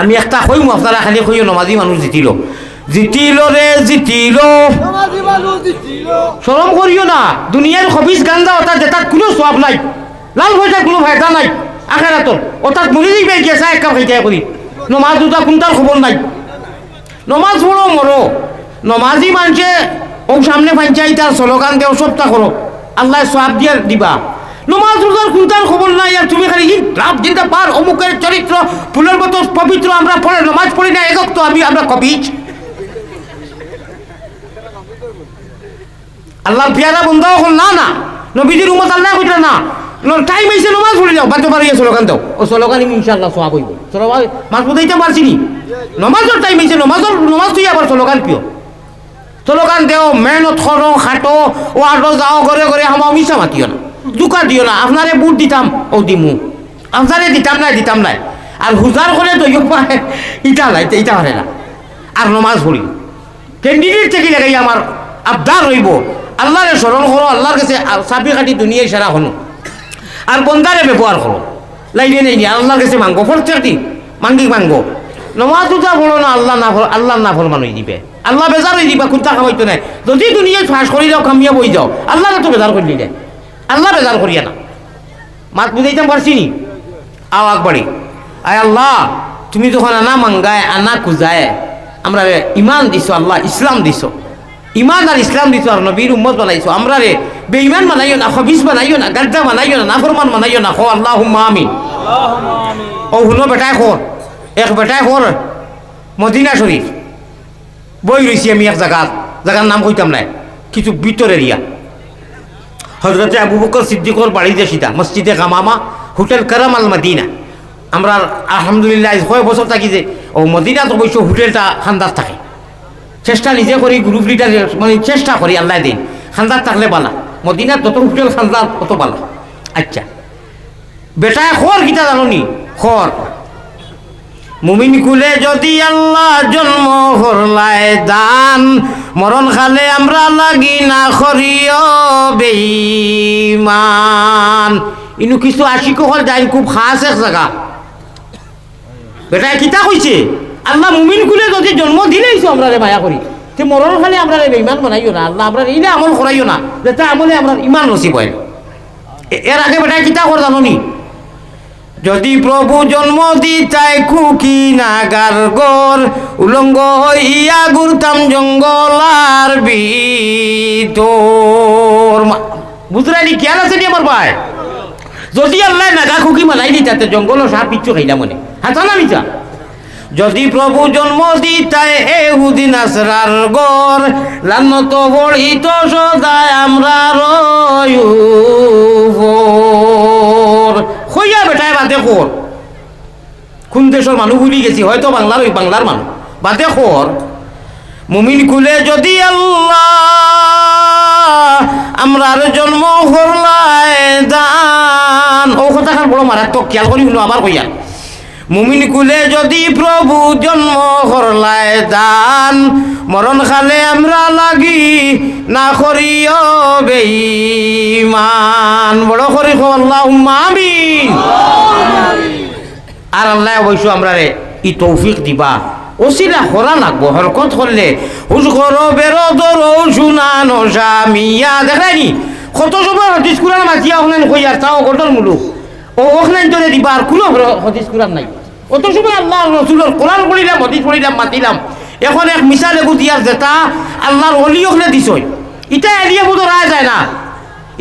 আমি একটা কইম আপনারা খালি কইও নমাজি মানুষ জিতিল। জিতিল রে জিতিল। শরম করিও না। দুনিয়ার খবিস গান্দা ওটা যেটার কোনো সব নাই। লাল হয়ে কোনো ফায়দা নাই। আখেরাতর ওটাত মরে যাইবে গেছা এক কাপ খাইতে করি নমাজ দুটা কোনটার খবর নাই। নমাজ পড়ো মরো নমাজি মানুষে ও সামনে পাঞ্চাই তার স্লোগান দেও সবটা করো আল্লাহ সব দিয়ে দিবা। নমাজ রোজার কোনটার খবর নাই আর তুমি খালি রাত দিনটা পার, অমুকের চরিত্র, ফুলের মতো পবিত্র, আমরা পড়ে, নমাজ পড়ি না, একক তো আমি, আমরা কবিজ। আল্লাহ পিয়ারা বন্ধ হল না না। নবীজির উমত আল্লাহ কইতা না। টাইম হয়েছে নমাজ পড়ে যাও বাচ্চা পারিয়ে স্লোগান দাও। ও স্লোগান ইনশাল্লাহ সোয়া কইব স্লোগান মাছ বুঝাইতে পারছি নি। নমাজের টাইম হয়েছে নমাজের, নমাজ তুই আবার স্লোগান পিও স্লোগান দেও, মেহনত করো, খাটো, ও আটো যাও, ঘরে ঘরে আমার মিশা মাতিও না। দুকা দিও না, আপনারে বুট দিতাম। ও, দিমু। আপনারে দিতাম নাই দিতাম নাই। আর হুজার করে তো ইটা নাই ইটা হারে না। আর নমাজ পড়ি। ক্যান্ডিডেট থেকে লাগাই আমার আবদার রইব। আল্লাহরে স্মরণ করো, আল্লাহর কাছে চাবি কাটি দুনিয়ায় সেরা হলো আর বন্দারে ব্যবহার করো। লাইনে নেই আল্লাহর কাছে মাঙ্গো প্রত্যেকটি মাঙ্গি মাঙ্গো নমাজ উঠা বলো না, আল্লাহ না আল্লাহ না ফল মানুষ দিবে আল্লাহ বেজার হয়ে দিবা কুত্তা খাওয়াইতো নাই। যদি দুনিয়ায় ফাঁস করি যাও কামিয়া বই যাও, আল্লাহ তো বেজার করলি দে আল্লাহ বেজার করিয়া না। মাত বুঝাইতাম পারছি নি? আও আকবাড়ি আয় আল্লাহ তুমি যখন আনা মাঙ্গায় আনা কুজায় আমরা রে ইমান দিছো আল্লাহ ইসলাম দিছো। ইমান আর ইসলাম দিছো আর নবীর উম্মত বানাইছো। আমরা রে বেঈমান বানাইও না খবিস বানাইও না গাদ্দা বানাইও না নাফরমান বানাইও না। খো আল্লাহ আমিন। ও শুনো বেটাই খোর এক বেটাই খোর মদিনা শরীফ। বই রয়েছি আমি এক জায়গাত জায়গার নাম কইতাম নাই। কিছু ভিতর এরিয়া হজরতে আবু বকর সিদ্দিকর বাড়িতে সিধা, মসজিদে গামামা, হোটেল কারাম আল মদিনা। আমরা আলহামদুলিল্লাহ কয় বছর থাকি যে, ও মদিনা তো অবশ্য হোটেলটা খান্দার থাকে। চেষ্টা নিজে করি গ্রুপ লিডার মানে চেষ্টা করি, আল্লাহ দিন। খান্দার থাকলে বালা। মদিনার যত হোটেল খান্দার তত বালা। আচ্ছা। বেটায় খর কিটা জানো নি খর। মুমিন কুলে যদি আল্লাহ জন্ম হরলায় দান, মরণ খালে আমরা লাগি না খরিয় বেইমান ইনু কিছু আশিক হল যাই খুব খাস এক জায়গা বেটায় কিতা কইছে? আল্লাহ মুমিন কুলে যদি জন্ম দিলেইছো আমরা রে মায়া করি, তে মরণ খালে আমরা রে বেইমান বানাইও না, আল্লাহ আমরা ইনে আমল করাইও না যাতে আমলে আমরা ইমান নসিব হয়। এর আগে বেটায় কিতা কর জানো নি যদি প্রভু জন্ম দিতাই খুকি নাগার গর, উলঙ্গ হইয়া ঘুরতাম জঙ্গল আর বুঝরানি খেয়াল আছে আমার ভাই? যদি আল্লাহ নাগা খুকি মালাই দিতাতে জঙ্গল সার পিচ্ছু খাইলাম মনে। হাতা না যদি প্রভু জন্ম দিতাই এ হুদিন আসরার গর, লানত বড়িত সদায় আমরা রয়ুর হইয়া বেটায় বাদে খর। কোন দেশের মানুষ ভুলি গেছি, হয়তো বাংলার ওই বাংলার মানুষ বাদে খর। মুমিন কুলে যদি আল্লাহ আমরার জন্ম হরলায় দান। ও কথাখান বড় মারাত্মক, খেয়াল করি আবার কইয়া। মুমিন কুলে যদি প্রভু জন্ম হরলায় দান, মরণ খালে আমরা লাগি না করিও বেঈমান। বড় করি আল্লাহ আমিন। আর আল্লাহ অবশ্য আমরা রে ই তৌফিক দিবা। ওসিলা হরা লাগবো, হরকত করলে। হুজ করো, বেরো দরো শুনানো স্বামিয়া দেখায়নি কত সময় হদিস কুরান মাতিয়া ওখানে কই আর তাও গটল মুলুক। ও ওখানে দিবা, আর কোনো হদিস কুরান নাই। অত সময় আল্লাহ রসুলের কোরআন পড়িলাম, হদিস পড়িলাম, মাতিলাম। এখন এক মিশা লেগু দিয়ার যেটা আল্লাহর অলি ওখানে দিছই। ইটা এলিয়ে বোধ রায় যায় না।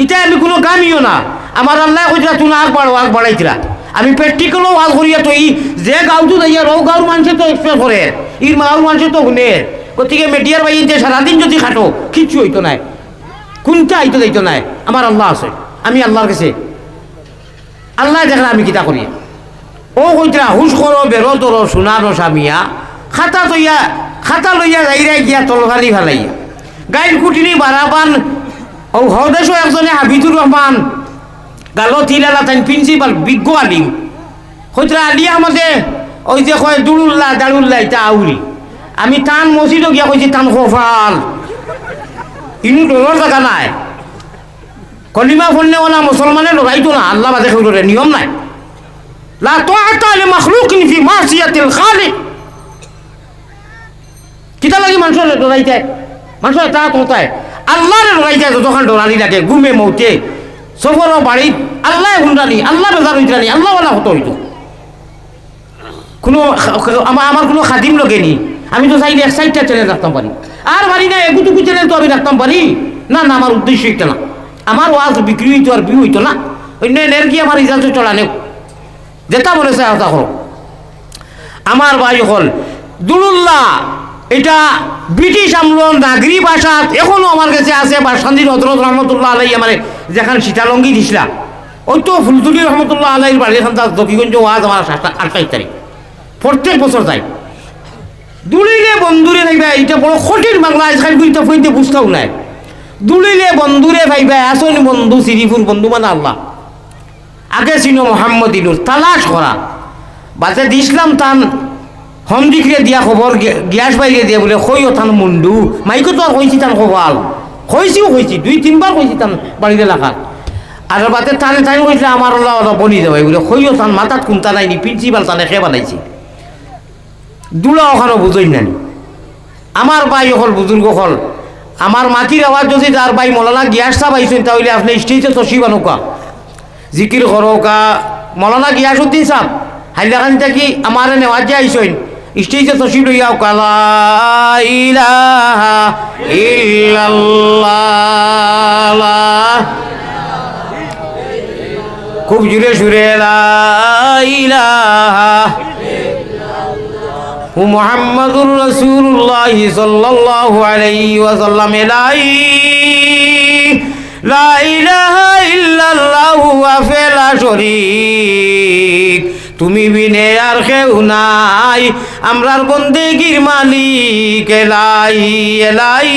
ইটা আমি কোনো কামিও না। আমার আল্লাহ কইরা তুমি আগ বাড়ো, আগ বাড়াইছিলা আমি প্র্যাকটিক্যালও আগ করিয়া তো ই যে গাঁওটো যাইয়া রৌ গাঁওর মানুষে তো এক্সপ্রেস করে। ইর মাওর মানুষে তো শুনে। গতিকে মেডিয়ার বাইন যে সারাদিন যদি খাটো, কিচ্ছু হইতো নাই। কোনটা আইতো যাইতো নাই। আমার আল্লাহ আছে। আমি আল্লাহর কাছে। আল্লাহ দেখলা আমি কিতা করি? ও কইতরা, হুশ করো, বেরো, তোর সোনারো স্বামীয়া খাতা তৈয়া, খাতা লইয়া যাইরাই গিয়া তলখালি ফেলাইয়া। গাইল কুটিনি বারাবান ও হদেশ একজনে হাবিদুর রহমান গালো তিলালা তাই প্রিন্সিপাল বিজ্ঞ আলিম। কইতরা আলিয়া আমাদের ওই যে কয় দুলুল্লাহ দাড়ুল্লাহ এটা আউরি আমি টান মসজিদও গিয়া কইছি, টান খোফাল। ইনু ডোর জায়গা নাই। কলিমা ফন্যেওয়ালা মুসলমানে লড়াইতো না, আল্লাহ বাদে নিয়ম নাই। লা তাআতা লিমাখলুকিন ফি মাসিয়াতিল খালিক কিতা লাগি মানুষের ডরাইতে মানুষের তা তোতায় আল্লাহরে ডরাইতে যতক্ষণ ডরানি লাগে ঘুমে মৌতে। সফর বাড়ি আল্লাহ হুন্ডানি আল্লাহ বেজার হইতানি আল্লাহ ওলা হতো হইতো কোনো আমার আমার কোনো খাদিম লগেনি আমি তো চাইলে এক সাইডটা চ্যানেল রাখতাম পারি আর পারি না এগুটুকু চ্যানেল তো আমি রাখতাম পারি না না আমার উদ্দেশ্য এটা না। আমার ওয়াজ বিক্রি হইতো আর বিউ হইতো না। অন্য এনের কি আমার রিজাল্ট চলানেও যেটা বলেছে কথা হলো আমার ভাই হল দুলুল্লাহ এটা ব্রিটিশ আমল নাগরি ভাষা এখনও আমার কাছে আছে বা সন্দীপ হজরত রহমতুল্লাহ আলাই আমার যেখান সীতালঙ্গি দিছিলা। ওই তো ফুলতুলি রহমতুল্লাহ আলাইর বাড়ি এখান তার দকিগঞ্জ ওয়াজ আমার আঠাইশ তারিখ। প্রত্যেক বছর যায়। দুলিলে বন্ধুরে ভাইবা, এটা বড় কঠিন বাংলা আজকাল কইতে ফইতে বুঝতেও নাই। দুলিলে বন্ধুরে ভাইবা আসন বন্ধু সিরিফুর বন্ধু মানে আল্লাহ। আগে ছিল মোহাম্মদ ইনুর, তালাশ করা। বাতে দিসলাম তান হমদিকরে দিয়া খবর গ্যাস বাইরে দিয়া বলে, কইও তান মুন্ডু মাইকো তো আর কইছি তান খবাল কইছিও কইছি, দুই, তিনবার কইছি তান বাড়িতে লাখাত আর বাতে টানে টাইম কইছে, আমার আল্লাহ ওরা বনি দেবাই। বলে, কইও তান, মাথাত কুন্তা নাইনি প্রিন্সিপাল তানে খে বানাইছে? দুলা ওখানে বুঝই নানি। আমার ভাই হল বুজুর্গ হল আমার মাটির আওয়াজ যদি তার ভাই মলানা গিয়াস সাহ আইছেন তাহলে আপনি স্টেজে তসি বানুকা। জিকির করোকা মলানা গিয়াসুদ্দিন সাহ হাইলাকান থাকি আমার নেওয়াজ যে আইসইন, স্টেজে তসি লইয়াও কালা খুব জুড়ে সুরে, লা ইলাহা মুহাম্মাদুর রাসূলুল্লাহ সাল্লাল্লাহু আলাইহি ওয়াসাল্লাম লাই লা তুমি বিনে আর কেউ নাই, আমরার বন্দেগীর মালিক, এলাই এলাই।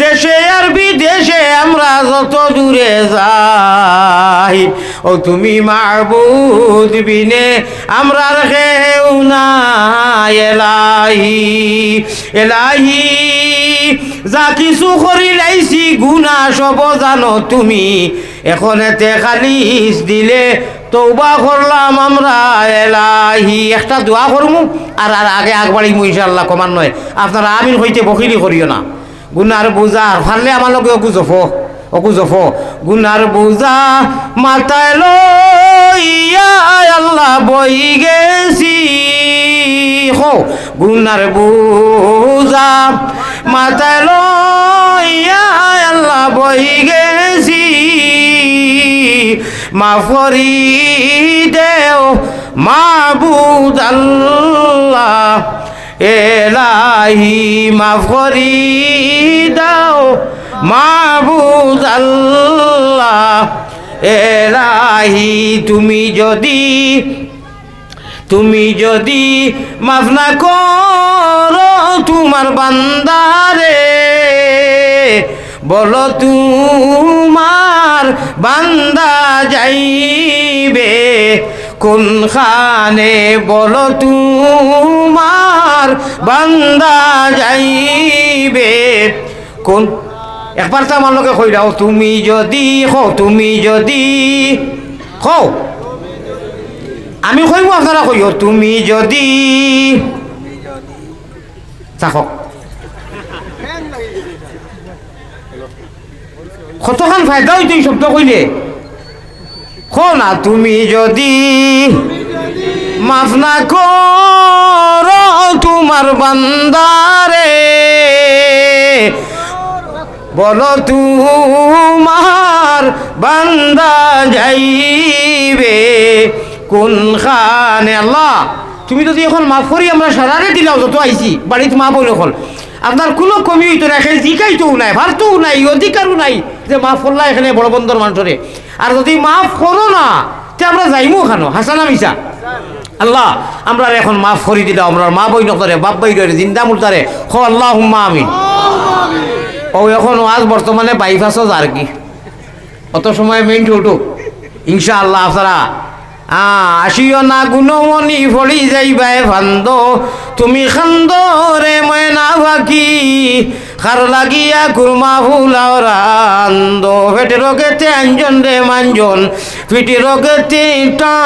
দেশে আর বিদেশে আমরা যত দূরে যাই, ও তুমি মাহবুদ বিনে আমরা কেউ নাই এলাহি এলাহি যা কিছু করি লাইছি গুণা সব জানো তুমি। এখন এতে খালিস দিলে তৌবা করলাম আমরা, এলাহি। একটা দোয়া করমু, আর আর আগে আগবাড়িমু ইনশাল্লাহ কমান নয়। আপনারা আমিন হইতে বকিলি করিও না। গুনার বোঝা ফারলে আমার লগে অকু জফ অকু জফ। গুনার বোঝা মাথায় লইয়া আল্লাহ বই গেছি। হো, গুনার বোঝা মাথায় লইয়া আল্লাহ বই গেছি। মাফরি দেও মাবুদ আল্লাহ, এলাহি মাফরি দাও মাবুদ আল্লাহ, এলাহি তুমি যদি তুমি যদি মাফ না করো তোমার বান্দারে, বলো তোমার বান্দা যাইবে কোন খানে বলো তোমার বান্দা যাইবে কোন? একবার তো আমার লোকে কই দাও, তুমি যদি খো তুমি যদি খো আমি কইব আপনারা কইও, তুমি যদি থাকো কতখান ফায়দা হইতো এই শব্দ কইলে? না, তুমি যদি মাফ না করো তোমার বান্দারে, বলো তোমার বান্দা যাইবে কোন খানে আল্লাহ। তুমি যদি এখন মাফ করি, আমরা সারারে দিলাও যত আইছি, বাড়িতে মা বলে হল আপনার কোনো কমি হইতো না, এখানে জিকাইতেও নাই, ভারতেও নাই, অধিকারও নাই যে মাফ করলা এখানে বড় বন্দর মানুষরে। আর যদি মাফ করো না, তে আমরা যাইমু খানো হাসানা মিশা আল্লাহ, আমরা এখন মাফ করি দিলাম, আমরা মা বই নকরে বাপ বই ধরে জিন্দা মুলতারে। খো আল্লাহ হুম্মা আমিন। ও এখন আজ বর্তমানে বাইপাস আর কি। অত সময় মেইন উঠুক ইনশা আল্লাহ আপনারা আসিও না গুণমণি ফড়ি যাইবাই ফান্দ তুমি খান্দ রে ময়না বাকি খার লাগিয়া কুরমা ফুলাও রান্দ। ফেটে রোগেতে আঞ্জন রে মাঞ্জন, ফিটি রোগেতে টান।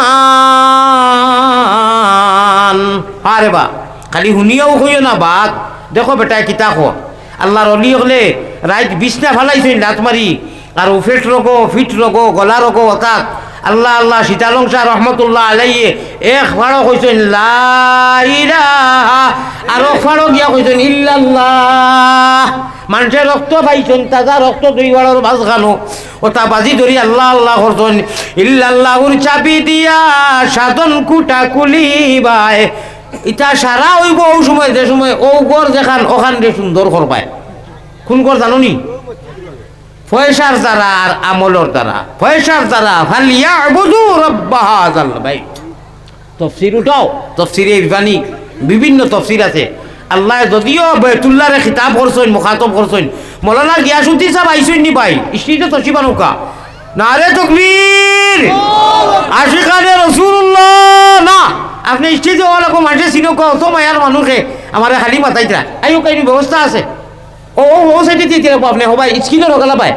আরে বা, খালি শুনিয়াও হইও না বাত দেখো বেটা কিতা খো আল্লাহর অলি হলে রাইত বিছনা ফালাইছেন দাঁত মারি আর ফেট রোগ ফিট রোগ গলা রোগ অর্থাৎ আল্লাহ আল্লাহ সীতালং শাহ রহমতুল্লাহ আলাইয়ে এক ফাড়ো কইছেন আর ফাড়ো গিয়া কইছেন ইল্লাল্লাহ। মানুষের রক্ত পাইছেন, তাজা রক্ত দুই বাড়ার বাস খানো ওটা বাজি ধরি আল্লাহ আল্লাহ করছেন ইল্লাল্লাহুর চাবি দিয়া সাধন কুটা কুলি বাই ইটা সারা হইব ও সময়, যে সময় ও গর যেখান, ওখান দিয়ে সুন্দর করবায়। কোন গর জানো নি? পয়সার দ্বারা আর আমলর দ্বারা। পয়সার দ্বারা ফালিয়া বুঝু রব্বাহা জাল ভাই তফসির উঠাও। তফসিরে ইরফানি বিভিন্ন তফসির আছে। আল্লাহ যদিও বেতুল্লারে খিতাব করছেন মুখাতব করছেন মৌলানা গিয়াসুদ্দি সাহেব আইসেন নি ভাই স্ত্রীতে তসিবা নৌকা। না রে তকবীর আশিকানে রসুল্লাহ না আপনি স্ত্রীতে ওরকম মানুষে চিনক অত মায়ার মানুষে আমার খালি মাতাইতরা। আইও কাইনি ব্যবস্থা আছে। ও ও ও সাইডে দিয়ে দিয়ে আপনি হবাই স্ক্রিনের ওগালা পায়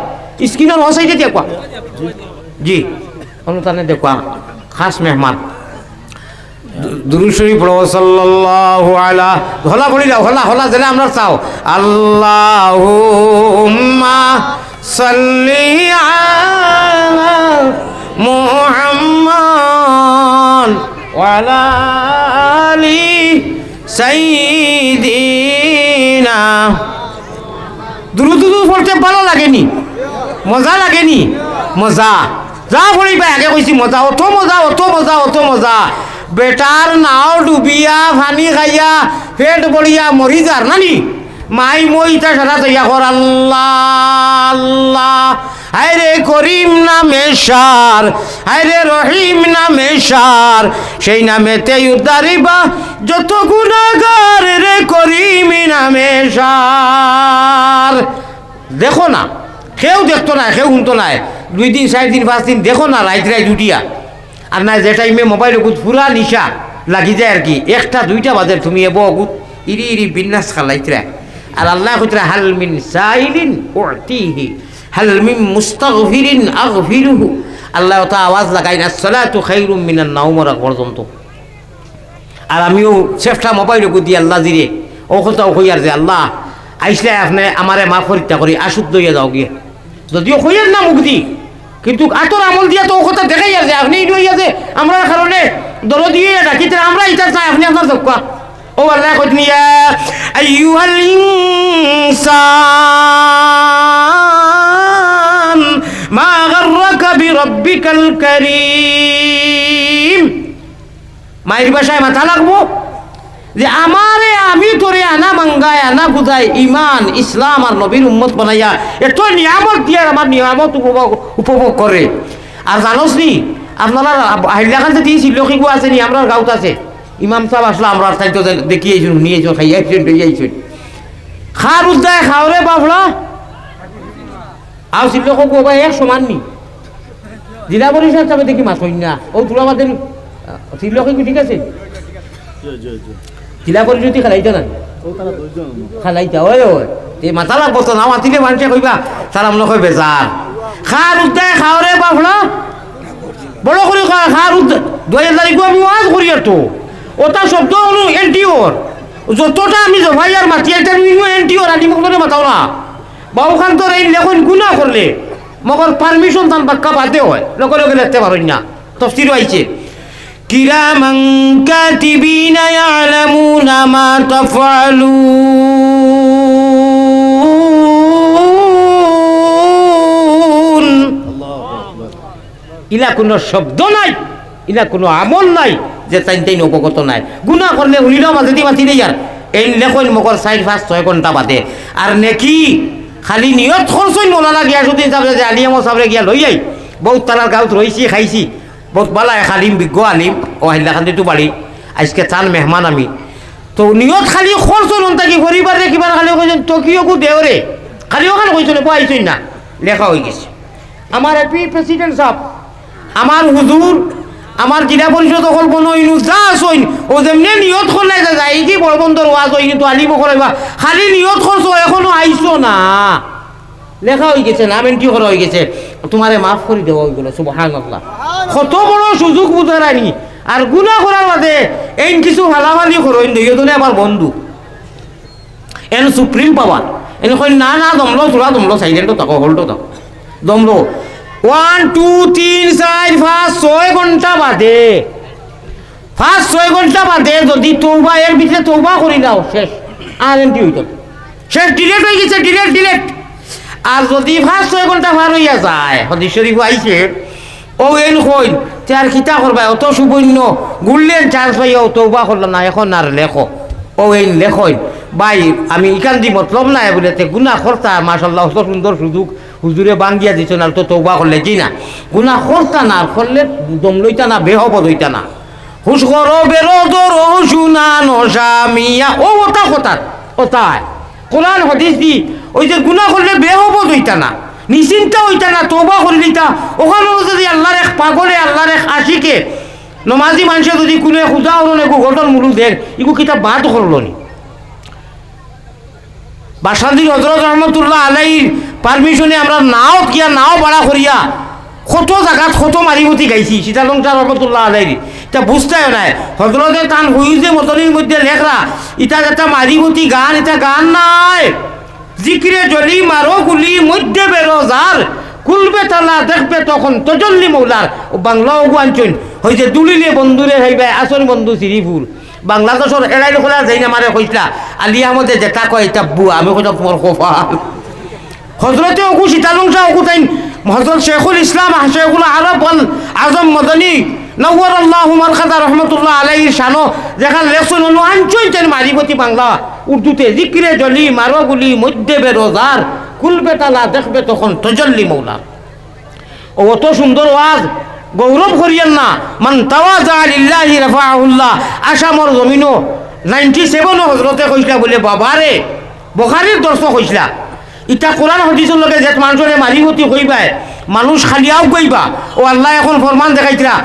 স্ক্রিনের ও সাইডে দিয়ে কোয়া জি। অনুতানে দেখুয়া খাস মেহমান। দুরুশরী পড়ো আলা, হলা পড়ি যাও হলা হলা যেটা আমরা চাও। আল্লাহুম্মা সাল্লি আলা মুহাম্মদ ওয়ালা আলি সাইয়্যিদিনা। পড়তে ভালো লাগেনি। মজা লাগেনি। মজা। যা পড়িবা আগে কইছি মজা। অত মজা অত মজা অত মজা। বেটার নাও ডুবিয়া ফানি খাইয়া, পেট বড়িয়া মরি যার নানি। মাই মই ইটা সারা তৈয়া কর আল্লাহ হায়রে করিম নামে সার হায়রে রহিম নামে সার সেই নামে নামেতে উদ্ধারিবা যত গুণাগার রে করিম নামে সার দেখো না। কেউ দেখতো না, কেউ শুনতো না। দুই দিন, চার দিন, পাঁচ দিন, দেখো না রাইত রাইত উঠিয়া। আর না যে টাইমে মোবাইল গুত পুরা নিশা লাগি যায় আর কি একটা, দুইটা বাজে তুমি এব গুত ইরি ইরি বিন্যাস খালাইতরা আর আল্লাহ কইতরা হাল মিন সাইলিন উতিহি, হাল মিন মুস্তাগফিরিন আগফিরুহু। আল্লাহ তা আওয়াজ লাগাই না, সালাতু খাইরুম মিনান নাওমরা পর্যন্ত। আর আমিও চেষ্টা মোবাইল গুদি আল্লাহ জিরে ও কথা কইয়ার যে আল্লাহ আইসলে আপনি আমারে মা পরীক্ষা করি আসুদ দইয়া যাও গিয়ে। যদিও কইয়ার না মুখ দি কিন্তু আতর আমল দিয়া তো কথা দেখাই আছে আপনি ইয়া যে আমরা কারণে দল দিয়ে ডাকিতে আমরা ইটা চাই, আপনি আপনার দক্কা ও আল্লাহ কইতনি ইয়া আইয়ুহাল ইনসান, মা মায়ের বাসায় মাথা লাগবো? যে আমারে আমি তোরে আনা, মাঙ্গায় আনা, বুঝাই, ইমান, ইসলাম আর নবীর উম্মত বানাইয়া এত নিয়ামত দিয়ে আমার নিয়ামত উপভোগ করে। আর জানোস নি, আপনারা হাইলাখান যে দিয়েছিল লক্ষিগু আছে নি আমরা গাঁত আছে। ইমাম সাহেব আসলো, আমরা তাই তো দেখিয়েছেন নিয়েছেন খাইয়াছেন লইয়াইছেন খার উদ্দায় খাওরে বাবলা আর শিল্লক কোবা এক সমান নি। জেলা পরিষদ হিসাবে দেখি মাছ না। ও তোলা আমাদের শিল্লকে ঠিক আছে? জেলা পরিষদ খেলাইতে না? খালাইতা ওই ওই এ মাথা লাগবো তো না মাতিলে মানুষে কইবা তার আমরা কই বেজার খার উদ্দায় খাওরে বাবলা বড় করে খা খার উদ্দায় দুই হাজার আমি ওয়াজ করি তো ওটা শব্দ হলো এনটিওর যতটা আমি জমাই আর মাতি একটা এনটিওর আনি মোক মাতাও না। বাবুখান তোর এই লেখন গুণা করলে মগর পারমিশন তান বাক্কা বাদে হয়। লগে লগে লিখতে পারেন না তফসির আইছে কিরামান কাতিবিনা ইয়ালামুনা মা তাফআলুন। ইলা কোনো শব্দ নাই, ইলা কোনো আমল নাই যে তাই তাই অবগত নাই। গুণা করলে উলিলেও মাঝে দি মাতি আর। এই লেখন মকর চার পাঁচ ছয় ঘণ্টা বাদে। আর নেকি? খালি নিয়ত খরচই মৌলানা গিয়াসুদ্দিন সাহেব যে আলিয়াম সাহেব গিয়া লই যাই বহুত তালার গাঁত রইছি খাইছি। বহুত বালা এক আলিম, বিজ্ঞ আলিম, ও হাইলাখান্দিটো বাড়ি আজকে চান মেহমান আমি। তো নিয়ত খালি খরচ নন থাকি পরিবারে কিবা খালি কইছেন টকিওকো দেওরে খালি ওখানে কইছেন পাইছেন না? লেখা হয়ে গেছে। আমার এপি প্রেসিডেন্ট সাহেব আমার হুজুর আমার জিলা পরিষদ অকল কোনো যা আসইন ও যেমনি নিয়ত করলে যায় কি বড় বন্দর ওয়াজ হয়, কিন্তু আলিব করাইবা খালি নিয়ত করছ এখনও আইসো না? লেখা হয়ে গেছে নাম এন্ট্রি করা হয়ে গেছে? তোমারে মাফ করে দেওয়া হয়ে গেল সুবহান আল্লাহ কত বড় সুযোগ বুঝারানি আর গুণা করার বাদে এই কিছু ভালাভালি করইন দুইজনে আমার বন্ধু। এন সুপ্রিম পাওয়ার। এনে কই না না, দমলো, তোরা দমলো সাইলেন্টও থাকো হোল্ডও থাকো। দমলো, ওয়ান, টু, তিন, চার, পাঁচ, ছয় ঘণ্টা বাদে। ফার্স্ট ছয় ঘণ্টা বাদে যদি তৌবা এর ভিতরে তৌবা করি দাও শেষ। আর এমটি হইত। শেষ ডিলেট হয়ে গেছে ডিলেট ডিলেট আর যদি ফার্স্ট ছয় ঘণ্টা পার হইয়া যায় হদি শরীফ আইছে ও এন কই তার কিতা করবা অত সুবর্ণ গুললেন চান্স পাইয়া তৌবা করল না এখন আর লেখো। ও এই লেখই ভাই আমি ইকান দি মতলব নাই বলে, তে গুনা খরতা মাশাল্লাহ, অত সুন্দর সুযোগ হুজুরে বাঙ্গিয়া দিছ না তো তৌবা করলে জি না। গুনা খরতা না করলে দম লইতা না বেহবদ হইতা না। হুস করো বেরো দর শুনা নশামিয়া ও ওটা কথা ওটায় কোরআন হদিস দি ওই যে গুণা করলে বেহবদ হইতা না, নিশ্চিন্তা হইতা না তোবা করে দিতা। ওখানে যদি আল্লাহর এক পাগলে, আল্লাহর এক আশিকে, নমাজি মানুষে যদি কোনো খুদা হলো না ঘটন মুলু দেখ ইগু কিতা বাদ করল নি। বাসাদির হজরত রহমতুল্লাহ আলাইর পারমিশনে আমরা নাও কিয়া, নাও ভাড়া করিয়া, কত জায়গাত কত মারিমতি গাইছি সীতালংটা রহমতুল্লাহ আলাইর তা বুঝতে নাই। হজরতে তান হুইজে মতনির মধ্যে লেখরা ইটা একটা মারিমতি গান, এটা গান নাই। জিক্রে জলি মারো, গুলি, মধ্যে বেরো যার কুলবে তালা, দেখবে তখন তজল্লি মৌলার। ও বাংলা ওগুয়াঞ্চন হয়েছে দুলিলে বন্ধুরে হইবে, আসন বন্ধু শ্রীপুর বাংলাদেশের এড়াই খোলা যাই না মারে কইসলা আলি আহমদে যেটা কয়, এটা বুয়া আমি কইটা তোমার কফাল হজরতে ওকু সীতালংসা ওকু তাই হজরত শেখুল ইসলাম, শেখুল আরব আল আজম মদনী। নওয়ার আল্লাহ উমর খাদা রহমতুল্লাহ আলাই শানো যেখান লেসন হলো আঞ্চই তেন মারিবতী বাংলা। উর্দুতে জিক্রে জলি মারো গুলি মধ্যে বেরোজার কুলবে তালা, দেখবে তখন তজল্লি মৌলা। ও, অত সুন্দর ওয়াজ, গৌরব করিয়েন না। মান তাওয়াজা লিল্লাহি রাফাহুল্লাহ, আসামর জমিনও, নাইনটি সেভেনও হজরতে কইসলা বলে, বাবারে, বখারির দর্শক কইসলা। ইটা কোরআন হদিসের লগে যে মানুষের মারিমতি কইবাই মানুষ খালিয়াও কইবা। ও, আল্লাহ এখন ফরমান দেখাইতরা,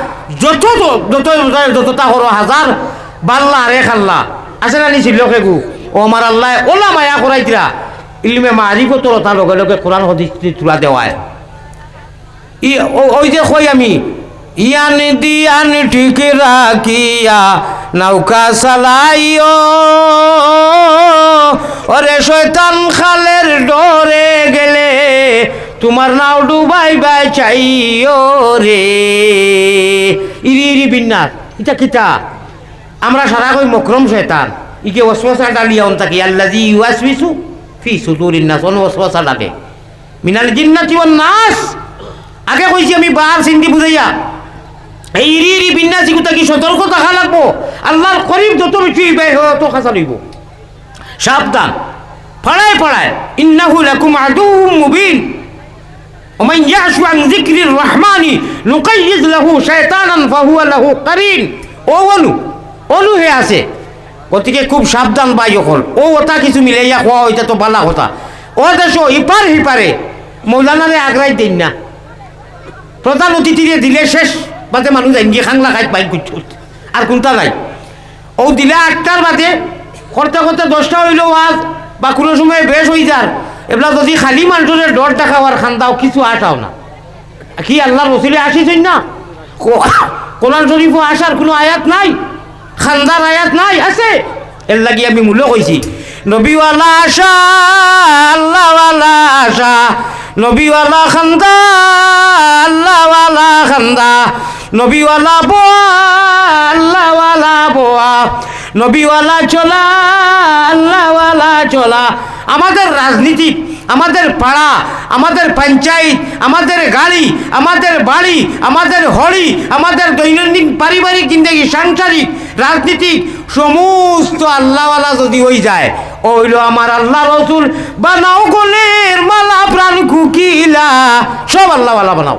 যত যত যতটা করো, হাজার, বাল্লা রে খাল্লা। আছে না নিছিল কেগু ও আমার আল্লাহ, ওলা মায়া করাইতরা। ইলমে মারিফতরতা লগে লগে কোরআন হদিস তুলা দেওয়ায়। ই ওই যে কই আমি, ইয়ান দিয়ান ঠিক রাখিয়া নৌকা চালাইও। ওরে শয়তান খালের ডরে গেলে তোমার নাও ডুবাই বাই চাইও রে। ইরি ইরি বিন্যাস ইটা কিতা? আমরা সারা কই মকরম শয়তান। ইকে ওসওয়াসা ডালিয়া অন তাকি আল্লাজি ইউয়াসবিসু ফি সুদুরিন নাস অন ওসওয়াসা ডালে মিনাল জিন্নাতি ওয়ান নাস আগে কইছি আমি বার চিন্তি বুঝাইয়া এই ইরি ইরি বিন্যাসী গুতা কি সতর্ক থাকা লাগবো আল্লাহর করিব যত বেশি ব্যয় হয় তত খাসা লইব সাবধান ফড়ায় ফড়ায় ইন্নাহু লাকুম আদুউম মুবিন ومن يعش عن ذكر الرحمن نقيض له شيطانا فهو له قرين ও অনু অনু হে আছে গতিকে খুব সাবধান বাই অকল। ও ওটা কিছু মিলাইয়া খোয়া ওইটা তো বালা কথা। ও দেশ ইপার হিপারে মৌলানারে আগ্রাই দিন না। প্রধান অতিথিরে দিলে শেষ, বাদে মানুষ এঙ্গি খাংলা খাই পাই কুচ আর কোনটা নাই। ও দিলে আটটার বাদে করতে করতে দশটা হইল আজ, বা কোনো সময় বেশ হয়ে যার এগুলা যদি খালি মানুষের ডর দেখাওয়ার খান্দাও কিছু আসাও না। কি আল্লাহ রসুলে আসিছেন না? কোরআন শরীফও আসার কোনো আয়াত নাই? খান্দার আয়াত নাই, আছে। এর লাগি আমি মূল্য কইছি, নবীওয়ালা আশা, আল্লাহওয়ালা আশা, নবীওয়ালা খান্দা, আল্লাহওয়ালা খান্দা, নবীওয়ালা বোয়া, আল্লাহওয়ালা বোয়া, নবীওয়ালা চলা, আল্লাহওয়ালা চলা। আমাদের রাজনীতি আমাদের পাড়া, আমাদের পঞ্চায়েত, আমাদের গাড়ি, আমাদের বাড়ি, আমাদের হরি আমাদের দৈনন্দিন পারিবারিক জিন্দগি, সাংসারিক, রাজনীতিক, সমস্ত আল্লাহওয়ালা যদি হয়ে যায় ও হইল আমার আল্লাহ রসুল, বানাও গলের মালা, প্রাণ কুকিলা, সব আল্লাহওয়ালা বানাও।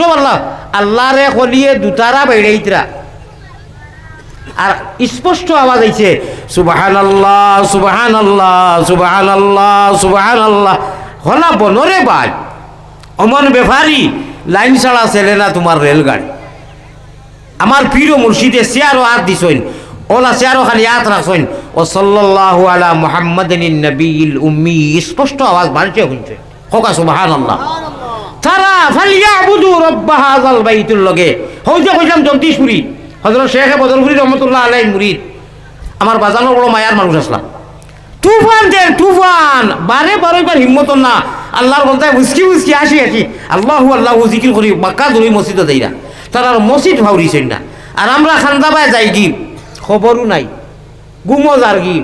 সব আল্লাহ আল্লাহ রে কলিয়ে দুতারা বেড়াইতরা। আর স্পষ্ট আওয়াজ আইছে সুবাহান আল্লাহ সুবাহান আল্লাহ সুবাহান আল্লাহ সুবাহান আল্লাহ হলা বনরে বাজ, অমন ব্যাপারি লাইন ছাড়া ছেলে না তোমার রেলগাড়ি। আমার প্রিয় মুর্শিদে চেয়ারও হাত দিছইন ওলা চেয়ারও খালি হাত রাখছইন ও সাল্লাল্লাহু আলা মুহাম্মাদিন নবীল উম্মি, স্পষ্ট আওয়াজ বাড়ছে শুনছে। হোকা সুবহানাল্লাহ। তারা ফালিয়াবুদু রব্বা হাযাল বাইতুল লগে। হইতে কইলাম জগদীশপুরি। হযরত শেখ বদরপুরি রহমাতুল্লাহ আলাইহি মুরিদ, আমার বাজানোর বড় মায়ার মানুষ আসলাম। তুফান দেন তুফান, বারে বারে বার হিম্মত না। আল্লাহর বলতায় মুসকি মুসকি আসি আসি আল্লাহ আল্লাহু জিকির করি বাক্কা ধরি মসজিদে দেইরা তারা আর মসজিদ ভাউরিছেন না। আর আমরা খান্দাবায় যাই কি খবরও নাই। গুমো যার কি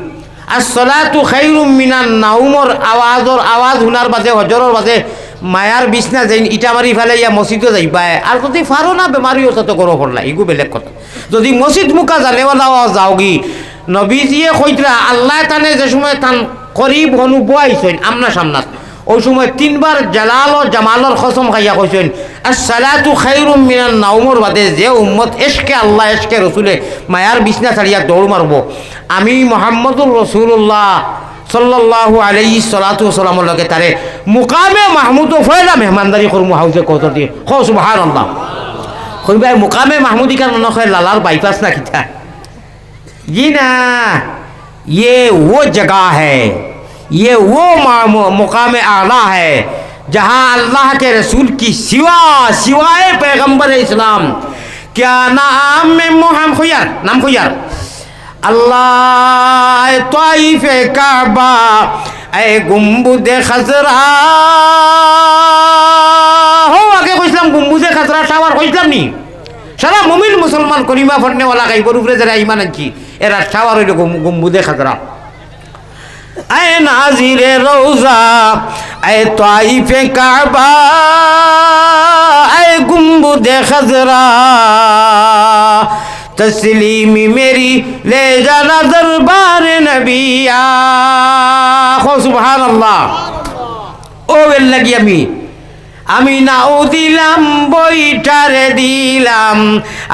আর সলাতু খাইরুম মিনান নাউমর, আওয়াজর আওয়াজ শুনার বাদে হজরের বাদে মায়ার বিছনা যাই ইটা মারি ফেলে ইয়া মসজিদও যাই পায়। আর যদি ফারো না বেমারিও তাতে করো পড়লা এগু বেলেগ কথা। যদি মসজিদ মুখা জানেওয়ালা যাও কি নবীজিয়ে কইতরা আল্লাহ তানে যে সময় তান করিব হনু বুয়াইছেন আমনা সামনাত। ওই সময় তিনবার জালাল ও জামালর কসম খাইয়া কইছেন আর সালাতু খাইরুম মিনান নাউমর বাদে যে উম্মত এসকে আল্লাহ এসকে রসুলে মায়ার বিছনা ছাড়িয়া দৌড় মারব আমি মোহাম্মদুর রসুল্লাহ সাল্লাল্লাহু আলাইহি সালাতু সালামের লগে তারে মুকামে মাহমুদ ফয়লা মেহমানদারি করমু হাউজে কত দিয়ে খ সুবহানাল্লাহ কইবাই মুকামে মাহমুদি কার মনে হয় লালার বাইপাস না কিতা जी ना ये वो जगह है ये वो मा- मुकाम आला है जहाँ अल्लाह के रसूल की सिवा सिवाय पैगंबर इस्लाम क्या नाम में मोहम खुयार नाम खुयार আল্লাহ, তাইফে কাবা এ গুম্বুদে খাজরা। হো, আগে কইছিলাম গুম্বুদে খাজরা টাওয়ার কইছিলাম নি? সারা মুমিন মুসলমান করিমা ফর্নেওয়ালা গাইবর উপরে যারা ইমান আনছি, এরা টাওয়ার হইল গুম্বুদে খাজরা। আয় নাজিরে রৌজা আয় তাইফে কাবা, আয় গুম্বুদে খাজরা। তসলিমি মেরি লে জানা দরবার নবিয়া। খো সুবহানাল্লাহ। ও এর লাগি আমি। আমি নাও দিলাম বইটারে দিলাম,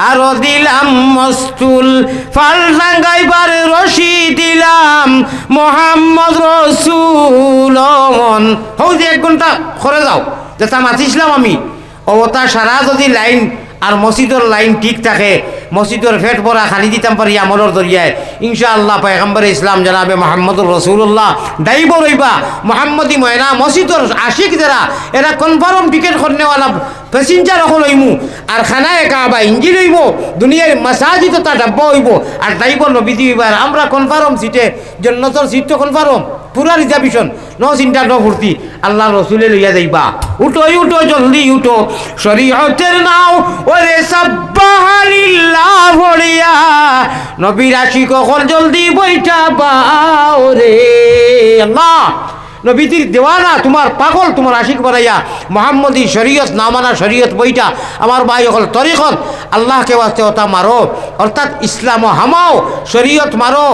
আরও দিলাম মস্তুল ফাল টাঙ্গাইবার রশি দিলাম। মোহাম্মদ রসুল হৌ যে এক ঘণ্টা করে যাও যেটা মাতিছিলাম আমি। অবতা সারা যদি লাইন আর মসজিদের লাইন ঠিক থাকে। মসজিদের ফেট পরা খালি দিতাম পারি আমলের দরিয়ায় ইনশাআল্লাহ পয়গম্বর ইসলাম জানাবে মোহাম্মদুর রসুল্লাহ দায়ীব রইবা। মোহাম্মদী ময়না মসজিদর আশিক যারা, এরা কনফার্ম টিকেট করনেওয়ালা প্যাসেঞ্জার হল হইমু। আর খানায় কাবা, ইঞ্জিন হইব দুনিয়ার মাসাজিদ তা ডাব্বা হইব। আর দায়ীব নবীজি হইবার। আমরা কনফার্ম সিটে জন্নতর সিট তো কনফার্ম পুরা রিজার্ভেশন ন চিন্তা ন ফুর্তি। আল্লাহ রসুলে লইয়া যাইবা। উঠো উঠো, জলদি উঠো। শরীয়তের নাও, ওরে সাব্বাহালিল্লাহ ভরিয়া নবীর কখন জলদি বইটা বাও রে? আল্লাহ! নবীজির দেওয়ানা, তোমার পাগল, তোমার আশিক বানাইয়া, মোহাম্মদী শরীয়ত, নামানা শরীয়ত বইটা আমার ভাই অকল তরিকত, আল্লাহকে বাস্তে ওটা মারো, অর্থাৎ ইসলাম হামাও, শরীয়ত মারো,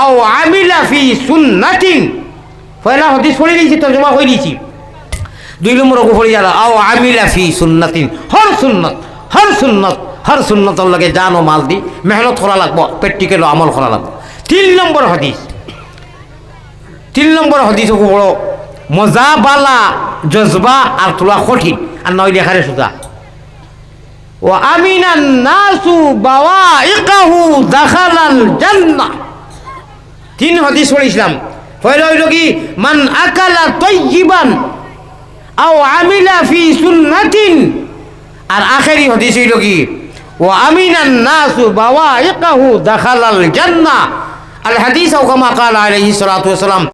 আও আমিলা ফি সুন্নাতিন। পয়লা হদিস পড়ে দিয়েছি তর্জমা হয়ে দিয়েছি দুই নম্বর ওকে পড়ে যারা আও আমিলা ফি সুন্নাতিন, হর সুন্নত হর সুন্নত, হর সুন্নতর লগে জান মাল দি, মেহনত করা লাগবো প্র্যাকটিক্যাল আমল করা লাগবো। তিন নম্বর হদিস। তিন নম্বর হদিস বড় মজা বালা জজবা আর তোলা কঠিন, আর নয় লেখারে সুদা ও আমিনা নাসু বাওয়া ইকাহু দাখালাল জান্নাহ তিন হদিস পড়েছিলাম পয়লা হইল কি, মান আকালা তৈজিবান আও আমিলা ফি সুন্নাতিন। আর আখেরি হদিস হইল কি ও আমিনান নাসু বাওয়া ইকাহু দাখালাল জান্নাহ আল হাদিস ও কামা কাল আলাইহিস সালাতু ওয়াসালাম।